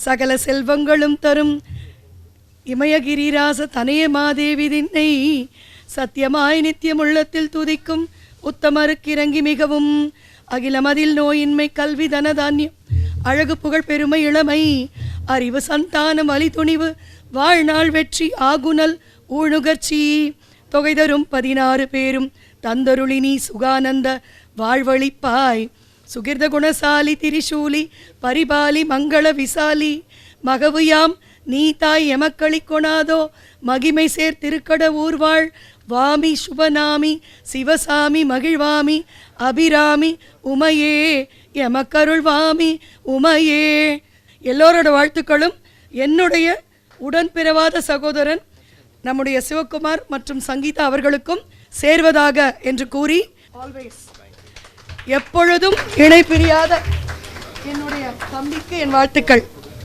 சகல செல்வங்களும் தரும். இமயகிரிராச தனைய மாதேவி தின்னை. சத்தியமாய் நித்தியம் உள்ளத்தில் துதிக்கும். உத்தமருக்கிறங்கி மிகவும். அகிலமதில் நோயின்மை கல்வி தனதான்யம். அழகு புகழ் பெருமை இளமை. அறிவு சந்தானம் வலி துணிவு. வாழ்நாள் வெற்றி ஆகுனல் ஊழுகர்ச்சி தொகை தரும் பதினாறு பேரும். தந்தருளினி சுகானந்த. வாழ்வழிப்பாய். சுகிர்த குணசாலி திரிசூலி பரிபாலி மங்கள விசாலி மகவுயாம் நீ தாய் எமக்களி கொணாதோ மகிமை சேர் திருக்கட ஊர்வாள் வாமி சுபநாமி சிவசாமி மகிழ்வாமி அபிராமி உமையே எமக்கருள் வாமி உமையே. எல்லோரோட வாழ்த்துக்களும் என்னுடைய உடன்பிறவாத சகோதரன் நம்முடைய சிவகுமார் மற்றும் சங்கீதா அவர்களுக்கும் சேர்வதாக என்று கூறி ஆல்வேஸ் எப்பொழுதும் இணை பிரியாத என்னுடைய தம்பிக்கு என் வாழ்த்துக்கள்.